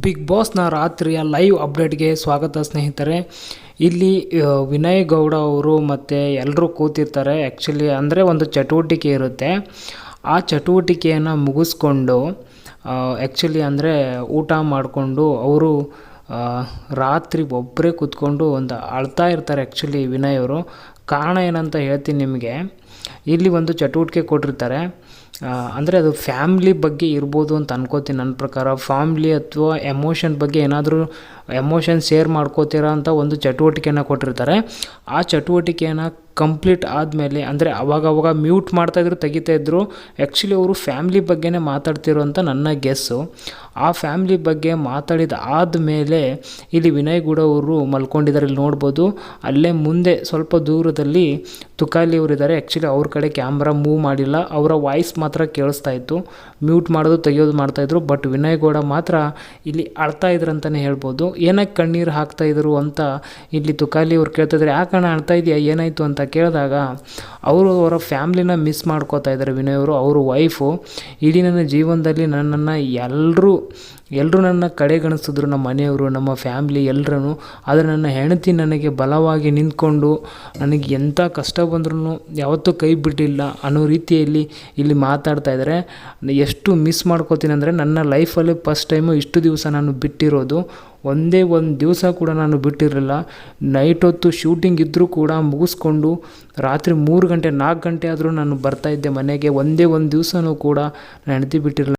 Big ಬಾಸ್ನ ರಾತ್ರಿಯ live ಅಪ್ಡೇಟ್ಗೆ ಸ್ವಾಗತ ಸ್ನೇಹಿತರೆ. ಇಲ್ಲಿ ವಿನಯ್ ಗೌಡ ಅವರು ಮತ್ತು ಎಲ್ಲರೂ ಕೂತಿರ್ತಾರೆ. ಆ್ಯಕ್ಚುಲಿ ಅಂದರೆ ಒಂದು ಚಟುವಟಿಕೆ ಇರುತ್ತೆ. ಆ ಚಟುವಟಿಕೆಯನ್ನು ಮುಗಿಸ್ಕೊಂಡು ಆ್ಯಕ್ಚುಲಿ ಅಂದರೆ ಊಟ ಮಾಡಿಕೊಂಡು ಅವರು ರಾತ್ರಿ ಒಬ್ಬರೇ ಕೂತ್ಕೊಂಡು ಒಂದು ಅಳ್ತಾ ಇರ್ತಾರೆ ಆ್ಯಕ್ಚುಲಿ ವಿನಯ್ ಅವರು. ಕಾರಣ ಏನಂತ ಹೇಳ್ತೀನಿ ನಿಮಗೆ. ಇಲ್ಲಿ ಒಂದು ಚಟುವಟಿಕೆ ಕೊಟ್ಟಿರ್ತಾರೆ. ಅಂದರೆ ಅದು ಫ್ಯಾಮ್ಲಿ ಬಗ್ಗೆ ಇರ್ಬೋದು ಅಂತ ಅನ್ಕೋತೀನಿ ನನ್ನ ಪ್ರಕಾರ. ಫ್ಯಾಮ್ಲಿ ಅಥವಾ ಎಮೋಷನ್ ಬಗ್ಗೆ ಏನಾದರೂ ಎಮೋಷನ್ ಶೇರ್ ಮಾಡ್ಕೋತೀರಾ ಅಂತ ಒಂದು ಚಟುವಟಿಕೆನ ಕೊಟ್ಟಿರ್ತಾರೆ. ಆ ಚಟುವಟಿಕೆಯನ್ನು ಕಂಪ್ಲೀಟ್ ಆದಮೇಲೆ, ಅಂದರೆ ಅವಾಗವಾಗ ಮ್ಯೂಟ್ ಮಾಡ್ತಾಯಿದ್ರು ತೆಗಿತಾ ಇದ್ರು. ಆ್ಯಕ್ಚುಲಿ ಅವರು ಫ್ಯಾಮ್ಲಿ ಬಗ್ಗೆನೇ ಮಾತಾಡ್ತಿರೋ ಅಂತ ನನ್ನ ಗೆಸ್ಸು ಆ ಫ್ಯಾಮ್ಲಿ ಬಗ್ಗೆ ಮಾತಾಡಿದ ಆದಮೇಲೆ ಇಲ್ಲಿ ವಿನಯ್ ಗೌಡ ಅವರು ಮಲ್ಕೊಂಡಿದ್ದಾರೆ ಇಲ್ಲಿ ನೋಡ್ಬೋದು. ಅಲ್ಲೇ ಮುಂದೆ ಸ್ವಲ್ಪ ದೂರದಲ್ಲಿ ತುಕಾಲಿ ಅವರಿದ್ದಾರೆ ಆ್ಯಕ್ಚುಲಿ ಅವ್ರ ಕಡೆ ಕ್ಯಾಮ್ರಾ ಮೂವ್ ಮಾಡಿಲ್ಲ. ಅವರ ವಾಯ್ಸ್ ಮಾತ್ರ ಕೇಳಿಸ್ತಾ ಇತ್ತು. ಮ್ಯೂಟ್ ಮಾಡೋದು, ತೆಗೆಯೋದು ಮಾಡ್ತಾಯಿದ್ರು ಬಟ್ ವಿನಯ್ ಗೌಡ ಮಾತ್ರ ಇಲ್ಲಿ ಅಳ್ತಾ ಇದ್ರು ಅಂತಲೇ ಹೇಳ್ಬೋದು. ಏನಕ್ಕೆ ಕಣ್ಣೀರು ಹಾಕ್ತಾಯಿದ್ರು ಅಂತ ಇಲ್ಲಿ ತುಕಾಲಿ ಅವ್ರು ಕೇಳ್ತಿದ್ರೆ ಯಾಕಣ್ಣ ಅಳ್ತಾ ಇದೆಯಾ? ಏನಾಯಿತು ಅಂತ ಕೇಳಿದಾಗ ಅವರು ಅವರ ಫ್ಯಾಮ್ಲಿನ ಮಿಸ್ ಮಾಡ್ಕೋತಾ ಇದ್ದಾರೆ ವಿನಯ್ ಅವರು, ಅವ್ರ ವೈಫು ಇಡೀ ನನ್ನ ಜೀವನದಲ್ಲಿ ನನ್ನನ್ನು ಎಲ್ಲರೂ ಎಲ್ಲರೂ ನನ್ನ ಕಡೆಗಣಿಸಿದ್ರು, ನಮ್ಮ ಮನೆಯವರು, ನಮ್ಮ ಫ್ಯಾಮ್ಲಿ ಎಲ್ಲರೂ ಆದರೆ ನನ್ನ ಹೆಂಡತಿ ನನಗೆ ಬಲವಾಗಿ ನಿಂತ್ಕೊಂಡು ನನಗೆ ಎಂಥ ಕಷ್ಟ ಬಂದ್ರೂ ಯಾವತ್ತೂ ಕೈ ಬಿಟ್ಟಿಲ್ಲ ಅನ್ನೋ ರೀತಿಯಲ್ಲಿ ಇಲ್ಲಿ ಮಾತಾಡ್ತಾ ಇದ್ದಾರೆ. ಎಷ್ಟು ಮಿಸ್ ಮಾಡ್ಕೋತೀನಿ ಅಂದರೆ ನನ್ನ ಲೈಫಲ್ಲಿ ಫಸ್ಟ್ ಟೈಮು ಇಷ್ಟು ದಿವಸ ನಾನು ಬಿಟ್ಟಿರೋದು. ಒಂದೇ ಒಂದು ದಿವಸ ಕೂಡ ನಾನು ಬಿಟ್ಟಿರಲಿಲ್ಲ. ನೈಟ್ ಹೊತ್ತು ಶೂಟಿಂಗ್ ಇದ್ದರೂ ಕೂಡ ಮುಗಿಸ್ಕೊಂಡು ರಾತ್ರಿ ಮೂರು ಗಂಟೆ ನಾಲ್ಕು ಗಂಟೆ ಆದರೂ ನಾನು ಬರ್ತಾಯಿದ್ದೆ ಮನೆಗೆ. ಒಂದೇ ಒಂದು ದಿವಸನೂ ಕೂಡ ನನ್ನ ಹೆಂಡತಿ ಬಿಟ್ಟಿರಲಿಲ್ಲ.